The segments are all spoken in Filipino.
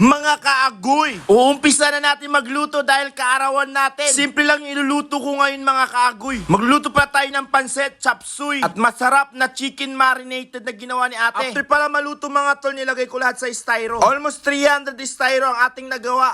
Mga kaagoy, uumpisa na natin magluto dahil kaarawan natin. Simple lang iluluto ko ngayon mga kaagoy. Magluluto pa tayo ng pansit, chop suey, at masarap na chicken marinated na ginawa ni ate. After pala maluto mga tol, nilagay ko lahat sa styro. Almost 300 styro ang ating nagawa.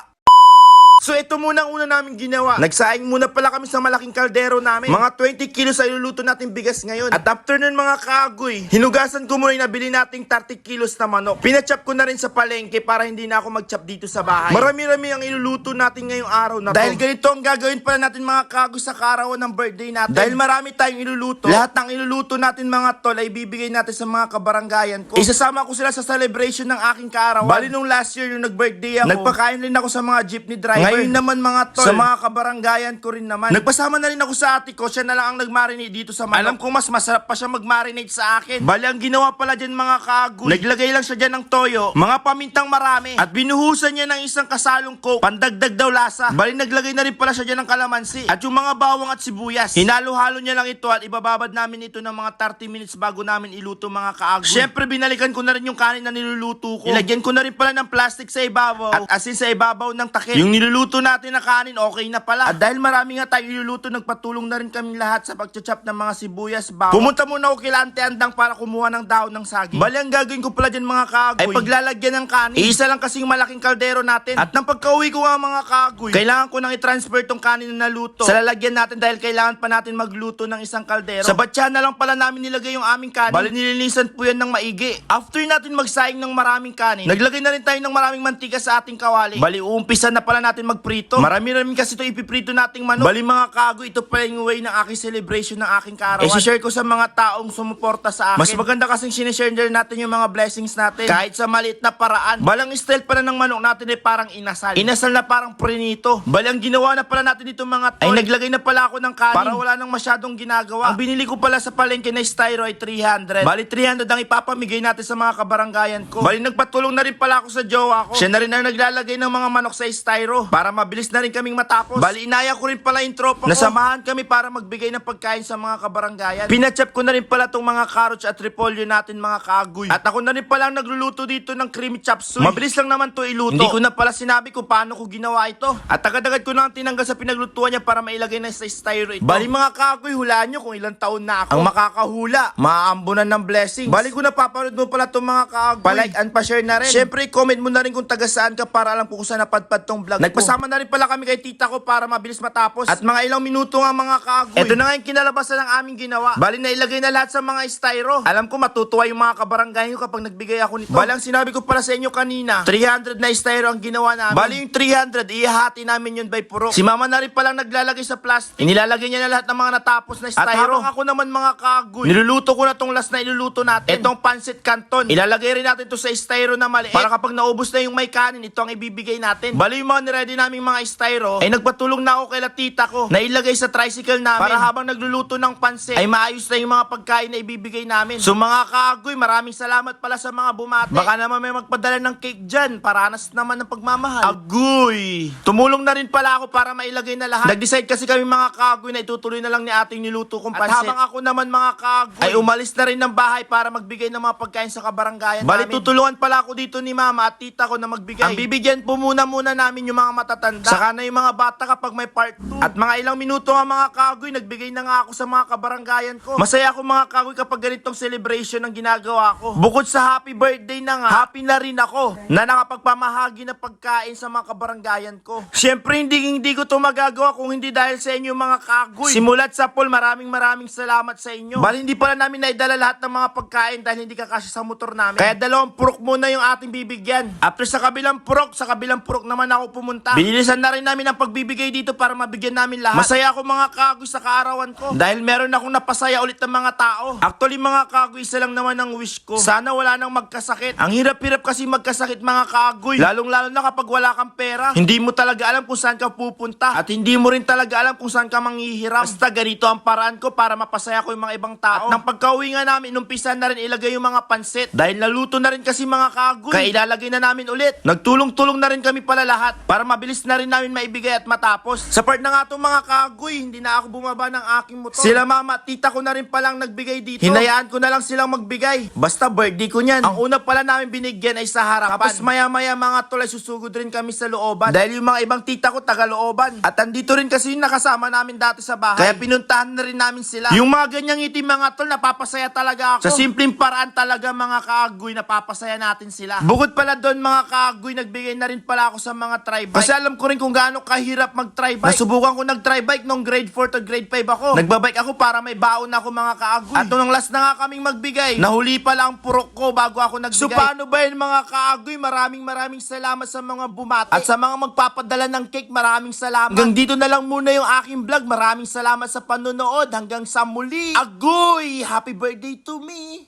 So ito muna ang una namin ginawa. Nagsaing muna pala kami sa malaking kaldero namin. Mga 20 kilos ay luluto natin bigas ngayon. At after nun mga kagoy, hinugasan ko muna yung nabili nating 30 kilos na manok. Pinachop ko na rin sa palengke para hindi na ako magchop dito sa bahay. Marami-rami ang iluluto natin ngayong araw na to. Dahil ganito ang gagawin pala natin mga kagoy sa karawan ng birthday natin. Dahil marami tayong iluluto. Lahat ng iluluto natin mga tol ay bibigay natin sa mga kabaranggayan ko. Isasama ko sila sa celebration ng aking kaarawan. Bali nung last year yung nag-birthday ako, nagpakain rin ako sa mga jeepney driver. Ngayon naman mga tol, sa mga kabaranggayan ko rin naman. Nagpasama na rin ako sa ate ko, siya na lang ang nag-marinate dito sa manok. Alam ko mas masarap pa siya mag-marinate sa akin. Bali ang ginawa pala dyan mga kagoy. Naglagay lang siya dyan ng toyo, mga pamintang marami, at binuhusan niya ng isang kasalong coke, pandagdag daw lasa. Bali naglagay na rin pala siya dyan ng kalamansi, at yung mga bawang at sibuyas. Hinalo-halo niya lang ito at ibababad namin ito ng mga 30 minutes bago namin iluto mga kaagoy. Siyempre binalikan ko na rin yung kanin na niluluto ko. Ilagyan ko na rin pala ng plastic sa ibabaw at asin sa ibabaw ng takip. Yung niluluto natin na kanin okay na pala. At dahil marami nga tayo iluluto, nagpatulong na rin kaming lahat sa pagchachap ng mga sibuyas, bawang. Pumunta muna ako kila Ante Andang para kumuha ng dahon ng saging. Bali ang gagawin ko pala dyan mga kaagoy ay paglalagyan ng kanin. Isa lang kasing malaking kaldero natin. At nang pagka-uwi ko nga mga kaagoy, kailangan ko nang i-transfer tong kanin na naluto sa lalagyan natin dahil kailangan pa natin magluto ng isang kaldero. Sa batya na lang pala namin nilagay yung aming kanin. Bali nilinisan po yan ng maigi. After natin magsaing ng maraming kanin, naglagay na rin tayo ng maraming mantika sa ating kawali. Bali uumpisan na pala natin magprito. Marami-rami kasi ito ipiprito nating manok. Bali mga kago, ito pala yung way ng aking celebration ng aking kaarawan. Eh, share ko sa mga taong sumuporta sa akin. Mas maganda kasing sinishare natin yung mga blessings natin. Kahit sa maliit na paraan. Balang style pala ng manok natin ay parang inasal. Inasal na parang prinito. Balang ginawa na pala natin itong mga tol. Ay naglagay na pala ako ng kanin. Para wala nang masyadong ginagawa. Ang binili ko pala sa palengke na styro ay 300. Bali 300 ang ipapamigay natin sa mga kabaranggayan ko. Bali nagpatulong na rin pala ako sa jowa ko. Siya na rin ang naglalagay ng mga manok sa styro. Para mabilis na rin kaming matapos. Bali inaya ko rin pala yung tropa ko. Nasamahan kami para magbigay ng pagkain sa mga kabaranggayan. Pinachap ko na rin pala tong mga carrots at repolyo natin mga kagoy. At ako na rin pala ang nagluluto dito ng creamy chop suey. Mabilis lang naman to iluto. Hindi ko na pala sinabi kung paano ko ginawa ito. At agad-agad ko na ang tinanggal sa pinaglutuan niya para mailagay na sa styro ito. Bali mga kagoy, hulaan nyo kung ilang taon na ako. Ang makakahula, maaambunan ng blessings. Bali ko napapanood mo pala tong mga kagoy. Palike and pa-share na rin. Siyempre, comment mo na rin kung taga saan ka para alam ko kung saan napadpad tong vlog Nagpasama na rin pala kami kay tita ko para mabilis matapos. At mga ilang minuto nga mga kagoy. Ito na nga yung kinalabasan ng aming ginawa. Bali na ilagay na lahat sa mga styro. Alam ko matutuwa yung mga kabarangay ko kapag nagbigay ako nito. Bali ang sinabi ko pala sa inyo kanina, 300 na styro ang ginawa namin. Bali yung 300, ihahati namin yun by purok. Si mama na rin palang naglalagay sa plastic. Inilalagay niya na lahat ng mga natapos na styro. At habang ako naman mga kagoy, niluluto ko na tong last na iluluto natin. Itong pancit canton. Ilalagay rin natin to sa styro na maliit. Para kapag naubos na yung may kanin, ito ang ibibigay natin. Bali yung mga niready naming mga styro, ay nagpatulong na ako kay la tita ko na ilagay sa tricycle namin. Para habang nagluluto ng pansit, ay maayos na yung mga pagkain na ibibigay namin. So mga kagoy, maraming salamat pala sa mga bumate. Baka naman may magpadala ng cake dyan. Paranas naman ng pagmamahal. Agoy! Tumulong na rin pala ako para mailagay na lahat. Nag-decide kasi kami mga kagoy na itutuloy na lang ni ating niluto kong pansit. At habang ako naman mga kagoy, ay umalis na rin ng bahay para magbigay ng mga pagkain sa kabaranggayan Bali, namin. tutulungan pala ako dito ni mama at tita ko na magbigay. Ang bibigyan po muna muna namin yung mga matatanda. Saka na yung mga bata kapag may part 2. At mga ilang minuto nga mga kagoy, nagbigay na nga ako sa mga kabaranggayan ko. Masaya ako mga kagoy kapag ganitong celebration ang ginagawa ko. Bukod sa happy birthday na nga, happy na rin ako na nakapagpamahagi na pagkain sa mga kabaranggayan ko. Siyempre, hindi, hindi ko to magagawa kung hindi dahil sa inyo mga kagoy. Simulat sa pool, maraming maraming salamat sa inyo. Bali, hindi pala namin naidala lahat ng mga pagkain dahil hindi kakasya sa motor namin. Kaya dalawang purok muna yung ating bibigyan. After sa kabilang purok, sa kabilang purok naman ako pumunta. Binilisan na rin namin ang pagbibigay dito para mabigyan namin lahat. Masaya ako mga kagoy sa kaarawan ko. Dahil meron akong napasaya ulit ng mga tao. Actually mga kagoy, isa lang naman ang wish ko. Sana wala nang magkasakit. Ang hirap-hirap kasi magkasakit mga kagoy. Lalong-lalo na kapag wala kang pera. Hindi mo talaga alam kung saan ka pupunta. At hindi mo rin talaga alam kung saan ka manghihiram. Basta ganito ang paraan ko para mapasaya ko yung mga ibang tao. At nang pagka-uwi nga namin, inumpisan na rin ilagay yung mga pansit. Dahil naluto na rin kasi mga kagoy. Kaya ilalagay na namin ulit. Nagtulong-tulong na rin kami pala lahat para mabilis na rin namin maibigay at matapos. Sa part na nga itong mga kaagoy, hindi na ako bumaba ng aking motor. Sila mama at tita ko na rin palang nagbigay dito. Hinayaan ko na lang silang magbigay. Basta birthday ko niyan. Ang una pala namin binigyan ay sa harapan. Tapos maya maya mga tol ay susugod rin kami sa looban. Dahil yung mga ibang tita ko taga looban. At andito rin kasi yung nakasama namin dati sa bahay. Kaya pinuntahan na rin namin sila. Yung mga ganyang itim mga tol, napapasaya talaga ako. Sa simpleng paraan talaga mga kaagoy, napapasaya natin sila. Bukod pala doon mga kaagoy, nagbigay na rin pala ako sa mga. Kasi alam ko rin kung gaano kahirap mag-tri-bike. Nasubukan ko nag-tri-bike nung grade 4 to grade 5 ako. Nagbabike ako para may baon ako mga kaagoy. At nung last na nga kaming magbigay, nahuli pala ang purok ko bago ako nagbigay. So paano ba yun mga kaagoy? Maraming maraming salamat sa mga bumati. At sa mga magpapadala ng cake, maraming salamat. Hanggang dito na lang muna yung aking vlog. Maraming salamat sa panonood. Hanggang sa muli. Agoy! Happy birthday to me!